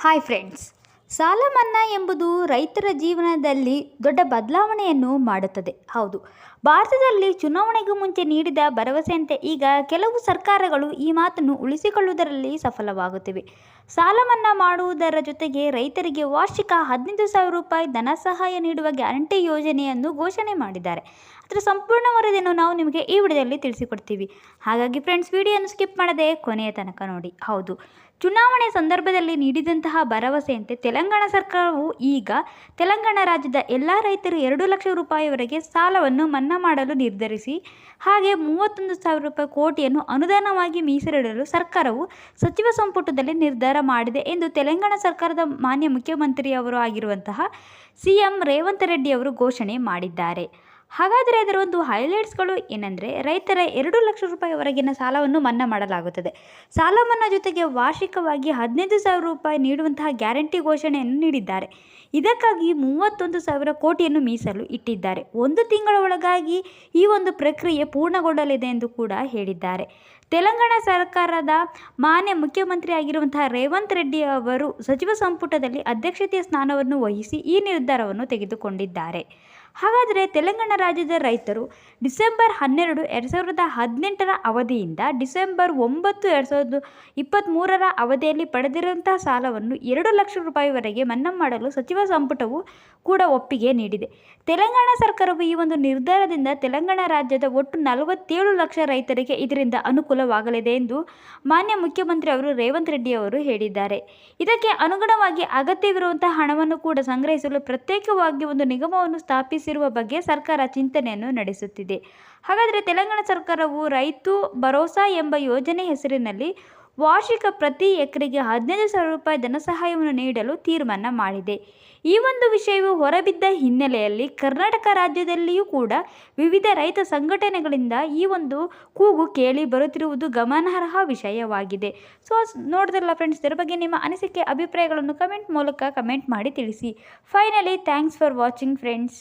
Hi friends ಸಾಲ ಮನ್ನಾ ಎಂಬುದು ರೈತರ ಜೀವನದಲ್ಲಿ ದೊಡ್ಡ ಬದಲಾವಣೆಯನ್ನು ಮಾಡುತ್ತದೆ. ಹೌದು. ಭಾರತದಲ್ಲಿ ಚುನಾವಣೆಗೂ ಮುಂಚೆ ನೀಡಿದ ಭರವಸೆಯಂತೆ ಈಗ ಕೆಲವು ಸರ್ಕಾರಗಳು ಈ ಮಾತನ್ನು ಉಳಿಸಿಕೊಳ್ಳುವುದರಲ್ಲಿ ಸಫಲವಾಗುತ್ತಿವೆ. ಸಾಲ ಮನ್ನಾ ಮಾಡುವುದರ ಜೊತೆಗೆ ರೈತರಿಗೆ ವಾರ್ಷಿಕ ಹದಿನೈದು ಸಾವಿರ ರೂಪಾಯಿ ಧನ ಸಹಾಯ ನೀಡುವ ಗ್ಯಾರಂಟಿ ಯೋಜನೆಯನ್ನು ಘೋಷಣೆ ಮಾಡಿದ್ದಾರೆ. ಅದರ ಸಂಪೂರ್ಣ ವರದಿಯನ್ನು ನಾವು ನಿಮಗೆ ಈ ವಿಡಿಯೋದಲ್ಲಿ ತಿಳಿಸಿಕೊಡ್ತೀವಿ. ಹಾಗಾಗಿ ಫ್ರೆಂಡ್ಸ್ ವಿಡಿಯೋನ ಸ್ಕಿಪ್ ಮಾಡದೆ ಕೊನೆಯ ತನಕ ನೋಡಿ. ಹೌದು, ಚುನಾವಣೆ ಸಂದರ್ಭದಲ್ಲಿ ನೀಡಿದಂತಹ ಭರವಸೆಯಂತೆ ತೆಲಂಗಾಣ ಸರ್ಕಾರವು ಈಗ ತೆಲಂಗಾಣ ರಾಜ್ಯದ ಎಲ್ಲ ರೈತರು ಎರಡು ಲಕ್ಷ ರೂಪಾಯಿವರೆಗೆ ಸಾಲವನ್ನು ಮನ್ನಾ ಮಾಡಲು ನಿರ್ಧರಿಸಿ, ಹಾಗೆ ಮೂವತ್ತೊಂದು ಸಾವಿರ ರೂಪಾಯಿ ಕೋಟಿಯನ್ನು ಅನುದಾನವಾಗಿ ಮೀಸಲಿಡಲು ಸರ್ಕಾರವು ಸಚಿವ ಸಂಪುಟದಲ್ಲಿ ನಿರ್ಧಾರ ಮಾಡಿದೆ ಎಂದು ತೆಲಂಗಾಣ ಸರ್ಕಾರದ ಮಾನ್ಯ ಮುಖ್ಯಮಂತ್ರಿಯವರು ಆಗಿರುವಂತಹ ಸಿ ಎಂ ರೇವಂತ್ ರೆಡ್ಡಿ ಅವರು ಘೋಷಣೆ ಮಾಡಿದ್ದಾರೆ. ಹಾಗಾದರೆ ಅದರ ಒಂದು ಹೈಲೈಟ್ಸ್ಗಳು ಏನಂದರೆ, ರೈತರ ಎರಡು ಲಕ್ಷ ರೂಪಾಯಿವರೆಗಿನ ಸಾಲವನ್ನು ಮನ್ನಾ ಮಾಡಲಾಗುತ್ತದೆ. ಸಾಲ ಮನ್ನಾ ಜೊತೆಗೆ ವಾರ್ಷಿಕವಾಗಿ ಹದಿನೈದು ಸಾವಿರ ರೂಪಾಯಿ ನೀಡುವಂತಹ ಗ್ಯಾರಂಟಿ ಘೋಷಣೆಯನ್ನು ನೀಡಿದ್ದಾರೆ. ಇದಕ್ಕಾಗಿ ಮೂವತ್ತೊಂದು ಸಾವಿರ ಕೋಟಿಯನ್ನು ಮೀಸಲು ಇಟ್ಟಿದ್ದಾರೆ. ಒಂದು ತಿಂಗಳ ಒಳಗಾಗಿ ಈ ಒಂದು ಪ್ರಕ್ರಿಯೆ ಪೂರ್ಣಗೊಳ್ಳಲಿದೆ ಎಂದು ಕೂಡ ಹೇಳಿದ್ದಾರೆ. ತೆಲಂಗಾಣ ಸರ್ಕಾರದ ಮಾನ್ಯ ಮುಖ್ಯಮಂತ್ರಿ ಆಗಿರುವಂತಹ ರೇವಂತ್ ರೆಡ್ಡಿ ಅವರು ಸಚಿವ ಸಂಪುಟದಲ್ಲಿ ಅಧ್ಯಕ್ಷತೆಯ ಸ್ಥಾನವನ್ನು ವಹಿಸಿ ಈ ನಿರ್ಧಾರವನ್ನು ತೆಗೆದುಕೊಂಡಿದ್ದಾರೆ. ಹಾಗಾದರೆ ತೆಲಂಗಾಣ ರಾಜ್ಯದ ರೈತರು ಡಿಸೆಂಬರ್ ಹನ್ನೆರಡು ಎರಡು ಸಾವಿರದ ಹದಿನೆಂಟರ ಅವಧಿಯಿಂದ ಡಿಸೆಂಬರ್ ಒಂಬತ್ತು ಎರಡು ಸಾವಿರದ ಇಪ್ಪತ್ತ್ಮೂರರ ಅವಧಿಯಲ್ಲಿ ಪಡೆದಿರುವಂತಹ ಸಾಲವನ್ನು ಎರಡು ಲಕ್ಷ ರೂಪಾಯಿವರೆಗೆ ಮನ್ನಾ ಮಾಡಲು ಸಚಿವ ಸಂಪುಟವು ಕೂಡ ಒಪ್ಪಿಗೆ ನೀಡಿದೆ. ತೆಲಂಗಾಣ ಸರ್ಕಾರವು ಈ ಒಂದು ನಿರ್ಧಾರದಿಂದ ತೆಲಂಗಾಣ ರಾಜ್ಯದ ಒಟ್ಟು ನಲವತ್ತೇಳು ಲಕ್ಷ ರೈತರಿಗೆ ಇದರಿಂದ ಅನುಕೂಲವಾಗಲಿದೆ ಎಂದು ಮಾನ್ಯ ಮುಖ್ಯಮಂತ್ರಿ ಅವರು ರೇವಂತ್ ರೆಡ್ಡಿ ಅವರು ಹೇಳಿದ್ದಾರೆ. ಇದಕ್ಕೆ ಅನುಗುಣವಾಗಿ ಅಗತ್ಯವಿರುವಂತಹ ಹಣವನ್ನು ಕೂಡ ಸಂಗ್ರಹಿಸಲು ಪ್ರತ್ಯೇಕವಾಗಿ ಒಂದು ನಿಗಮವನ್ನು ಸ್ಥಾಪಿಸಿರುವ ಬಗ್ಗೆ ಸರ್ಕಾರ ಚಿಂತನೆಯನ್ನು ನಡೆಸುತ್ತಿದೆ. ಹಾಗಾದರೆ ತೆಲಂಗಾಣ ಸರ್ಕಾರವು ರೈತು ಭರೋಸಾ ಎಂಬ ಯೋಜನೆ ಹೆಸರಿನಲ್ಲಿ ವಾರ್ಷಿಕ ಪ್ರತಿ ಎಕರೆಗೆ ಹದಿನೈದು ಸಾವಿರ ರೂಪಾಯಿ ಧನ ಸಹಾಯವನ್ನು ನೀಡಲು ತೀರ್ಮಾನ ಮಾಡಿದೆ. ಈ ಒಂದು ವಿಷಯವು ಹೊರಬಿದ್ದ ಹಿನ್ನೆಲೆಯಲ್ಲಿ ಕರ್ನಾಟಕ ರಾಜ್ಯದಲ್ಲಿಯೂ ಕೂಡ ವಿವಿಧ ರೈತ ಸಂಘಟನೆಗಳಿಂದ ಈ ಒಂದು ಕೂಗು ಕೇಳಿ ಬರುತ್ತಿರುವುದು ಗಮನಾರ್ಹ ವಿಷಯವಾಗಿದೆ. ಸೊ ನೋಡಿದ್ರಲ್ಲ ಫ್ರೆಂಡ್ಸ್ ಇದರ ಬಗ್ಗೆ ನಿಮ್ಮ ಅನಿಸಿಕೆ, ಅಭಿಪ್ರಾಯಗಳನ್ನು ಕಮೆಂಟ್ ಮೂಲಕ ಕಮೆಂಟ್ ಮಾಡಿ ತಿಳಿಸಿ. Finally thanks for watching friends